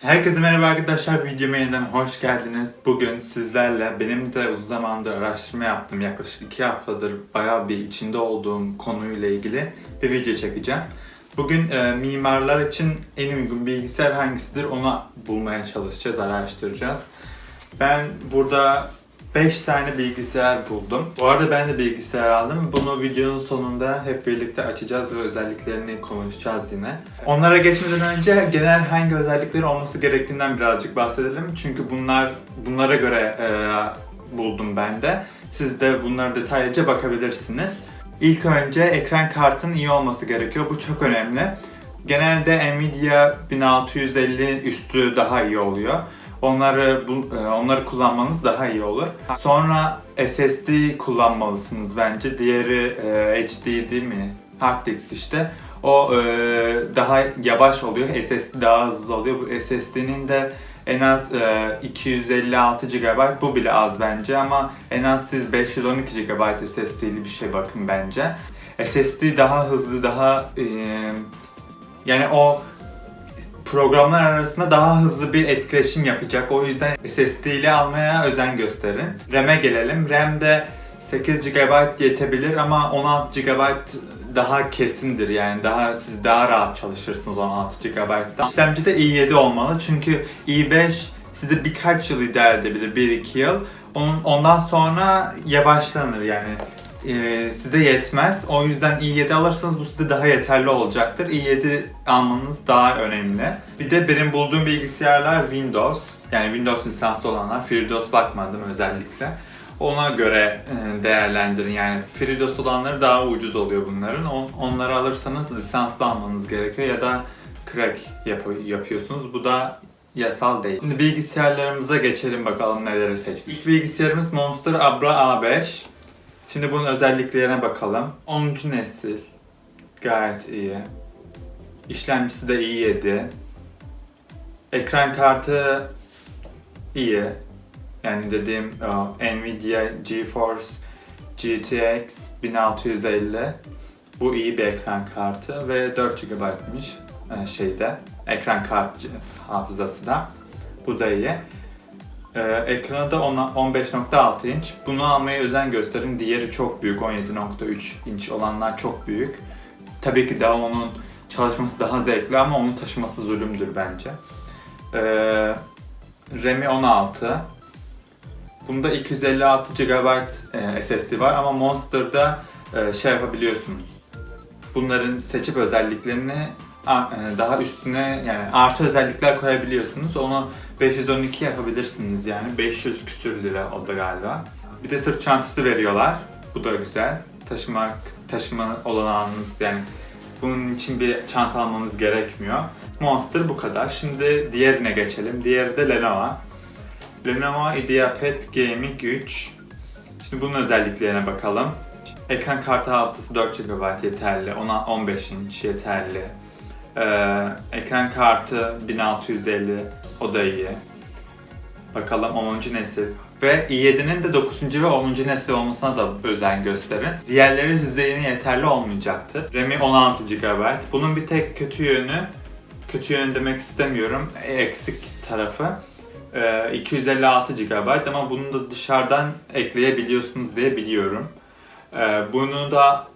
Herkese merhaba arkadaşlar, videoma yeniden hoş geldiniz. Bugün sizlerle benim de uzun zamandır araştırma yaptım, yaklaşık 2 haftadır bayağı bir içinde olduğum konuyla ilgili bir video çekeceğim. Bugün e, mimarlar için en uygun bilgisayar hangisidir onu bulmaya çalışacağız, araştıracağız. Ben burada 5 tane bilgisayar buldum. Bu arada ben de bilgisayar aldım. Bunu videonun sonunda hep birlikte açacağız ve özelliklerini konuşacağız yine. Onlara geçmeden önce genel hangi özellikleri olması gerektiğinden birazcık bahsedelim. Çünkü bunlar bunlara göre e, buldum ben de. Siz de bunlara detaylıca bakabilirsiniz. İlk önce ekran kartın iyi olması gerekiyor. Bu çok önemli. Genelde Nvidia 1650 üstü daha iyi oluyor. Onları bu- e, onları kullanmanız daha iyi olur. Sonra SSD kullanmalısınız bence. Diğeri e, HDD mi? Hard işte. O e, daha yavaş oluyor. SSD daha hızlı oluyor. Bu SSD'nin de en az e, 256 GB bu bile az bence ama en az siz 512 GB SSD'li bir şey bakın bence. SSD daha hızlı, daha e, yani o programlar arasında daha hızlı bir etkileşim yapacak. O yüzden SSD ile almaya özen gösterin. RAM'e gelelim. RAM'de 8 GB yetebilir ama 16 GB daha kesindir yani daha siz daha rahat çalışırsınız 16 GB'da. İşlemci de i7 olmalı çünkü i5 sizi birkaç yıl idare edebilir, 1-2 yıl. Ondan sonra yavaşlanır yani e, size yetmez. O yüzden i7 alırsanız bu size daha yeterli olacaktır. i7 almanız daha önemli. Bir de benim bulduğum bilgisayarlar Windows. Yani Windows lisanslı olanlar. FreeDOS bakmadım özellikle. Ona göre e, değerlendirin. Yani FreeDOS olanları daha ucuz oluyor bunların. On- Onları alırsanız lisanslı almanız gerekiyor ya da crack yap- yapıyorsunuz. Bu da yasal değil. Şimdi bilgisayarlarımıza geçelim bakalım neleri seç. İlk bilgisayarımız Monster Abra A5. Şimdi bunun özelliklerine bakalım. 10. nesil. Gayet iyi. İşlemcisi de i7. Ekran kartı iyi. Yani dediğim o, Nvidia GeForce GTX 1650. Bu iyi bir ekran kartı ve 4 GB'mış e, şeyde. Ekran kart hafızası da. Bu da iyi. Ee, ekranı da ona- 15.6 inç. Bunu almaya özen gösterin. Diğeri çok büyük. 17.3 inç olanlar çok büyük. Tabii ki daha onun çalışması daha zevkli ama onu taşıması zulümdür bence. Ee, RAM'i 16. Bunda 256 GB SSD var ama Monster'da e, şey yapabiliyorsunuz. Bunların seçip özelliklerini daha üstüne yani artı özellikler koyabiliyorsunuz. Onu 512 yapabilirsiniz yani. 500 küsür lira o da galiba. Bir de sırt çantası veriyorlar. Bu da güzel. Taşımak, taşıma olanağınız yani bunun için bir çanta almanız gerekmiyor. Monster bu kadar. Şimdi diğerine geçelim. Diğeri de Lenovo. Lenovo IdeaPad Gaming 3. Şimdi bunun özelliklerine bakalım. Ekran kartı hafızası 4 GB yeterli. Ona 15 inç yeterli. Ee, ekran kartı 1650 o da iyi. Bakalım 10. nesil. Ve i7'nin de 9. ve 10. nesil olmasına da özen gösterin. Diğerleri size yine yeterli olmayacaktır. RAM'i 16 GB. Bunun bir tek kötü yönü, kötü yönü demek istemiyorum, eksik tarafı. Ee, 256 GB ama bunu da dışarıdan ekleyebiliyorsunuz diye biliyorum. Ee, bunu da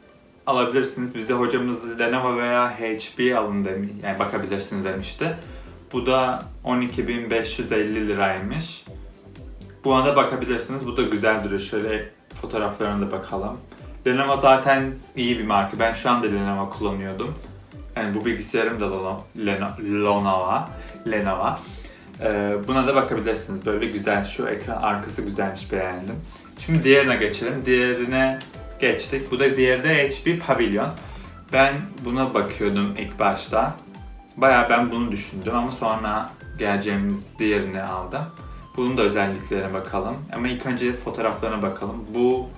alabilirsiniz. Bize hocamız Lenovo veya HP alın demiş, yani bakabilirsiniz demişti. Bu da 12.550 liraymış. Buna da bakabilirsiniz. Bu da güzel duruyor. Şöyle fotoğraflarına da bakalım. Lenovo zaten iyi bir marka. Ben şu anda Lenovo kullanıyordum. Yani bu bilgisayarım da Leno- Leno- Lenovo. Lenovo. Ee, buna da bakabilirsiniz. Böyle güzel. Şu ekran arkası güzelmiş beğendim. Şimdi diğerine geçelim. Diğerine geçtik. Bu da diğeri de HP Pavilion. Ben buna bakıyordum ilk başta. Baya ben bunu düşündüm ama sonra geleceğimiz diğerini aldım. Bunun da özelliklerine bakalım. Ama ilk önce fotoğraflarına bakalım. Bu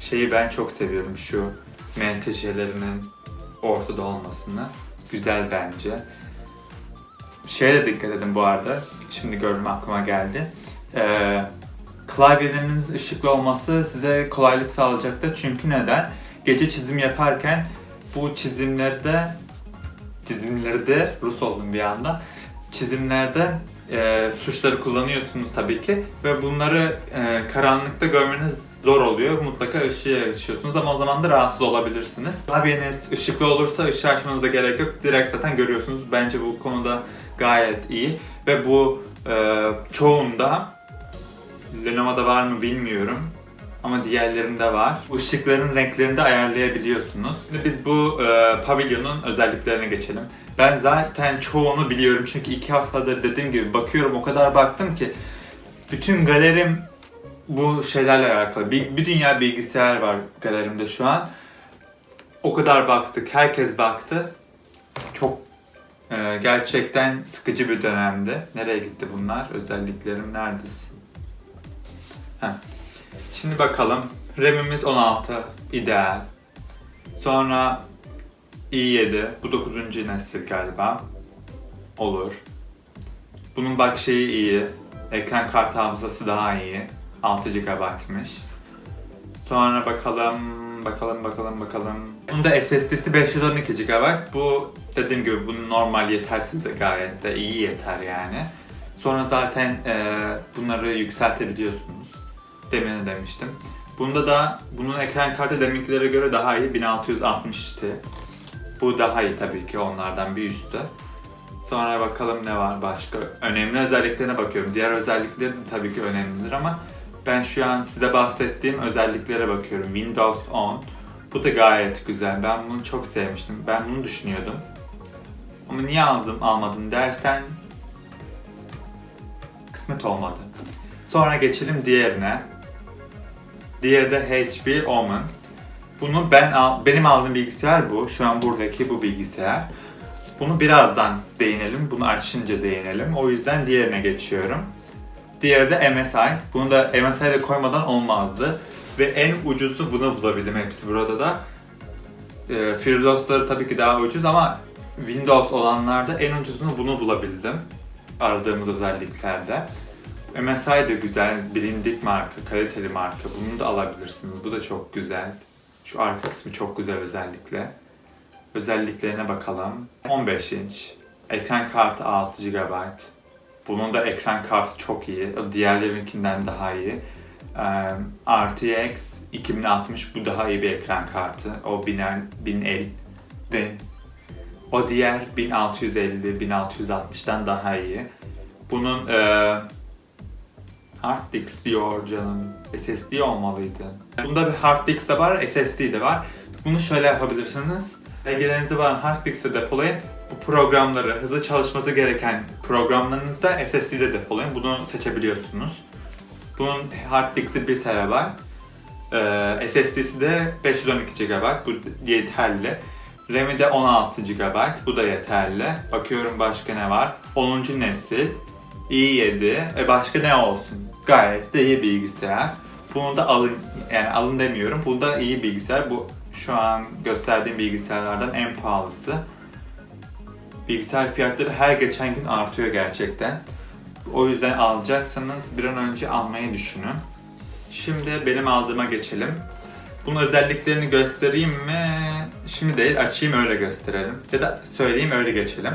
şeyi ben çok seviyorum. Şu menteşelerinin ortada olmasını. Güzel bence. Şeye de dikkat edin bu arada. Şimdi gördüm aklıma geldi. Ee, klavyeleriniz ışıklı olması size kolaylık sağlayacaktır. Çünkü neden? Gece çizim yaparken bu çizimlerde çizimlerde Rus oldum bir anda. Çizimlerde e, tuşları kullanıyorsunuz tabii ki ve bunları e, karanlıkta görmeniz zor oluyor. Mutlaka ışığı açıyorsunuz ama o zaman da rahatsız olabilirsiniz. Klavyeniz ışıklı olursa ışığı açmanıza gerek yok. Direkt zaten görüyorsunuz. Bence bu konuda gayet iyi ve bu e, çoğunda Lenovo'da var mı bilmiyorum. Ama diğerlerinde var. Işıkların renklerini de ayarlayabiliyorsunuz. Şimdi biz bu e, pavilyonun özelliklerine geçelim. Ben zaten çoğunu biliyorum çünkü iki haftadır dediğim gibi bakıyorum o kadar baktım ki bütün galerim bu şeylerle alakalı. Bir, bir dünya bilgisayar var galerimde şu an. O kadar baktık, herkes baktı. Çok e, gerçekten sıkıcı bir dönemdi. Nereye gitti bunlar? Özelliklerim neredesin? Şimdi bakalım. RAM'imiz 16 ideal. Sonra i7 bu 9. nesil galiba. Olur. Bunun bak şeyi iyi. Ekran kart hafızası daha iyi. 6 GB'mış. Sonra bakalım bakalım bakalım bakalım. Bunun da SSD'si 512 GB. Bu dediğim gibi bunun normal yetersiz gayet de iyi yeter yani. Sonra zaten e, bunları yükseltebiliyorsunuz. Demin de demiştim. Bunda da bunun ekran kartı deminkilere göre daha iyi 1660'tı. Bu daha iyi tabii ki onlardan bir üstü. Sonra bakalım ne var başka. Önemli özelliklerine bakıyorum. Diğer özellikleri de tabii ki önemlidir ama ben şu an size bahsettiğim özelliklere bakıyorum. Windows 10. Bu da gayet güzel. Ben bunu çok sevmiştim. Ben bunu düşünüyordum. Ama niye aldım almadım dersen kısmet olmadı. Sonra geçelim diğerine. Diğeri de HP Omen. Bunu ben al, benim aldığım bilgisayar bu. Şu an buradaki bu bilgisayar. Bunu birazdan değinelim. Bunu açınca değinelim. O yüzden diğerine geçiyorum. Diğeri de MSI. Bunu da MSI'de koymadan olmazdı. Ve en ucuzu bunu bulabildim hepsi burada da. E, Firdevs'ları tabii ki daha ucuz ama Windows olanlarda en ucuzunu bunu bulabildim. Aradığımız özelliklerde. MSI de güzel, bilindik marka, kaliteli marka. Bunu da alabilirsiniz. Bu da çok güzel. Şu arka kısmı çok güzel özellikle. Özelliklerine bakalım. 15 inç. Ekran kartı 6 GB. Bunun da ekran kartı çok iyi. Diğerlerinkinden daha iyi. Ee, RTX 2060 bu daha iyi bir ekran kartı. O 1000 1050 bin. O diğer 1650 1660'dan daha iyi. Bunun e, hard disk diyor canım. SSD olmalıydı. Bunda bir hard disk de var, SSD de var. Bunu şöyle yapabilirsiniz. Belgelerinizi var hard diskte depolayın. Bu programları, hızlı çalışması gereken programlarınızda SSD'de depolayın. Bunu seçebiliyorsunuz. Bunun hard disk'i 1 TB. Ee, SSD'si de 512 GB. Bu yeterli. RAM'i de 16 GB. Bu da yeterli. Bakıyorum başka ne var. 10. nesil. İ7. E başka ne olsun? Gayet de iyi bilgisayar. Bunu da alın, yani alın demiyorum. Bu da iyi bilgisayar. Bu şu an gösterdiğim bilgisayarlardan en pahalısı. Bilgisayar fiyatları her geçen gün artıyor gerçekten. O yüzden alacaksanız bir an önce almayı düşünün. Şimdi benim aldığıma geçelim. Bunun özelliklerini göstereyim mi? Şimdi değil, açayım öyle gösterelim. Ya da söyleyeyim öyle geçelim.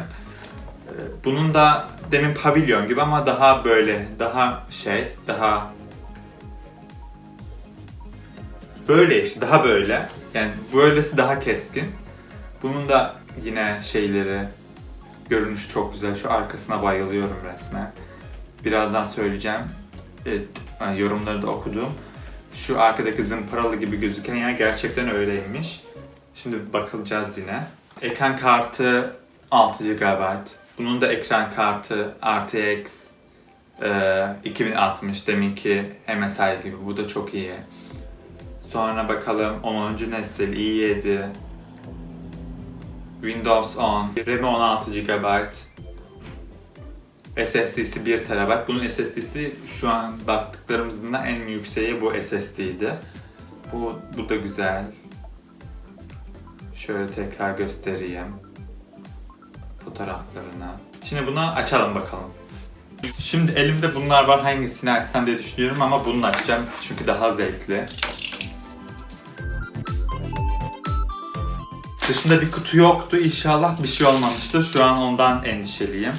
Bunun da demin pavilyon gibi ama daha böyle, daha şey, daha böyle işte, daha böyle. Yani böylesi daha keskin. Bunun da yine şeyleri, görünüş çok güzel. Şu arkasına bayılıyorum resmen. Birazdan söyleyeceğim. Evet, yani yorumları da okudum. Şu arkadaki zımparalı gibi gözüken yer gerçekten öyleymiş. Şimdi bakılacağız yine. Ekran kartı 6 GB. Bunun da ekran kartı RTX e, 2060 deminki MSI gibi. Bu da çok iyi. Sonra bakalım 10. nesil i7 Windows 10 RAM 16 GB SSD'si 1 TB. Bunun SSD'si şu an baktıklarımızın en yükseği bu SSD'ydi. Bu, bu da güzel. Şöyle tekrar göstereyim fotoğraflarına. Şimdi bunu açalım bakalım. Şimdi elimde bunlar var hangisini açsam diye düşünüyorum ama bunu açacağım çünkü daha zevkli. Dışında bir kutu yoktu. İnşallah bir şey olmamıştır. Şu an ondan endişeliyim.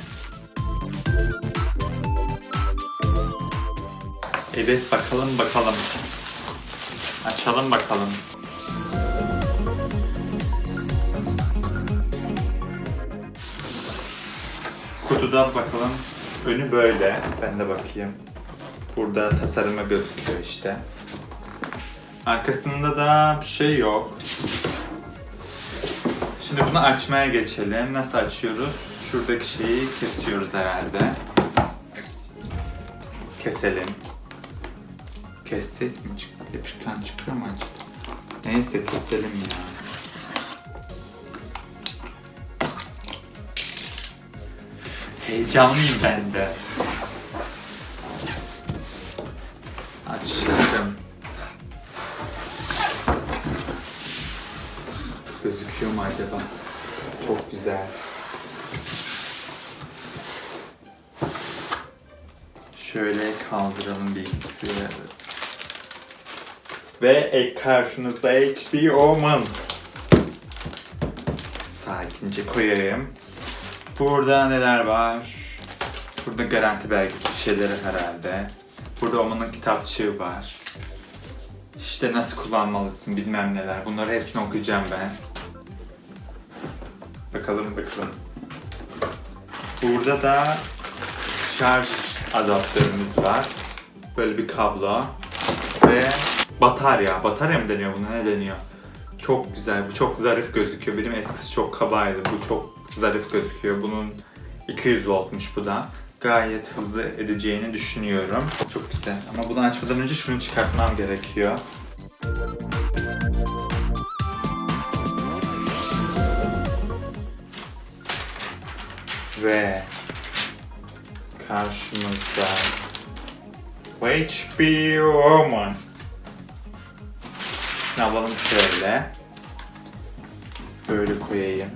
Evet bakalım bakalım. Açalım bakalım. Kutudan bakalım. Önü böyle. Ben de bakayım. Burada tasarımı gözüküyor işte. Arkasında da bir şey yok. Şimdi bunu açmaya geçelim. Nasıl açıyoruz? Şuradaki şeyi kesiyoruz herhalde. Keselim. Kessek mi? Yapışkan çıkıyor mu acaba? Neyse keselim ya. Heyecanlıyım ben de. Açtım. Gözüküyor mu acaba? Çok güzel. Şöyle kaldıralım bilgisayarı. Ve ek karşınızda HBO Man. Sakince koyayım. Burada neler var? Burada garanti belgesi bir şeyleri herhalde. Burada Oman'ın kitapçığı var. İşte nasıl kullanmalısın bilmem neler. Bunları hepsini okuyacağım ben. Bakalım bakalım. Burada da şarj adaptörümüz var. Böyle bir kablo. Ve batarya. Batarya mı deniyor buna? Ne deniyor? Çok güzel. Bu çok zarif gözüküyor. Benim eskisi çok kabaydı. Bu çok zarif gözüküyor. Bunun 200 voltmuş bu da. Gayet hızlı edeceğini düşünüyorum. Çok güzel. Ama bunu açmadan önce şunu çıkartmam gerekiyor. Ve karşımızda HBO Man. Şunu alalım şöyle. Böyle koyayım.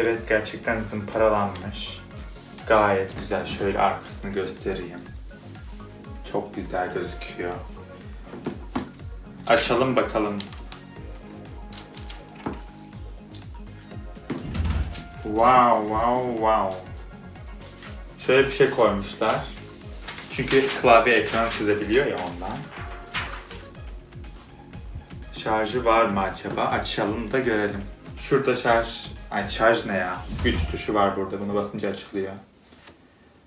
Evet gerçekten zımparalanmış. Gayet güzel. Şöyle arkasını göstereyim. Çok güzel gözüküyor. Açalım bakalım. Wow, wow, wow. Şöyle bir şey koymuşlar. Çünkü klavye ekran çizebiliyor ya ondan. Şarjı var mı acaba? Açalım da görelim. Şurada şarj... Ay şarj ne ya? Güç tuşu var burada. Bunu basınca açılıyor.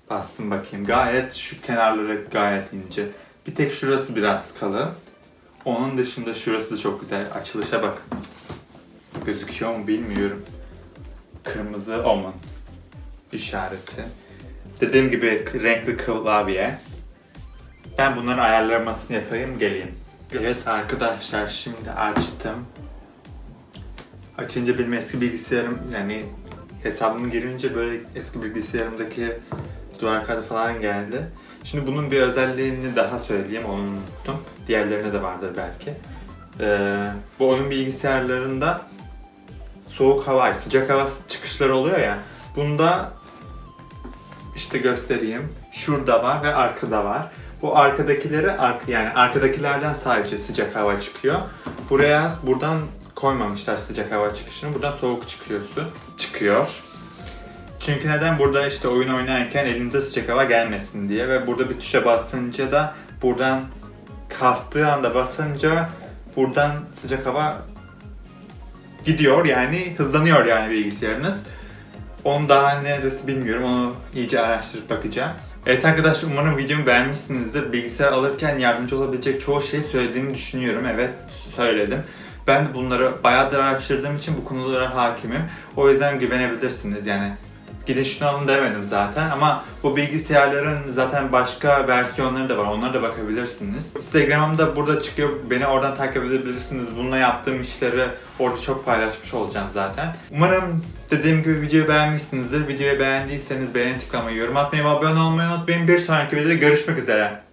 Bastım bakayım. Gayet şu kenarları gayet ince. Bir tek şurası biraz kalın. Onun dışında şurası da çok güzel. Açılışa bakın. Gözüküyor mu bilmiyorum. Kırmızı oman işareti. Dediğim gibi renkli klavye. Ben bunların ayarlamasını yapayım geleyim. Evet arkadaşlar şimdi açtım. Açınca benim eski bilgisayarım yani hesabımı girince böyle eski bilgisayarımdaki duvar kağıdı falan geldi. Şimdi bunun bir özelliğini daha söyleyeyim onu unuttum. Diğerlerine de vardır belki. Ee, bu oyun bilgisayarlarında soğuk hava, sıcak hava çıkışları oluyor ya. Bunda işte göstereyim. Şurada var ve arkada var. Bu arkadakileri arka yani arkadakilerden sadece sıcak hava çıkıyor. Buraya buradan koymamışlar sıcak hava çıkışını. Buradan soğuk çıkıyorsun. Çıkıyor. Çünkü neden? Burada işte oyun oynarken elinize sıcak hava gelmesin diye ve burada bir tuşa basınca da buradan kastığı anda basınca buradan sıcak hava gidiyor yani hızlanıyor yani bilgisayarınız. Onu daha neresi bilmiyorum. Onu iyice araştırıp bakacağım. Evet arkadaşlar umarım videomu beğenmişsinizdir. Bilgisayar alırken yardımcı olabilecek çoğu şeyi söylediğimi düşünüyorum. Evet söyledim. Ben de bunları bayağıdır araştırdığım için bu konulara hakimim. O yüzden güvenebilirsiniz yani. Gidin şunu alın demedim zaten ama bu bilgisayarların zaten başka versiyonları da var. Onlara da bakabilirsiniz. Instagram'da burada çıkıyor. Beni oradan takip edebilirsiniz. Bununla yaptığım işleri orada çok paylaşmış olacağım zaten. Umarım dediğim gibi videoyu beğenmişsinizdir. Videoyu beğendiyseniz beğeni tıklamayı, yorum atmayı ve abone olmayı unutmayın. Bir sonraki videoda görüşmek üzere.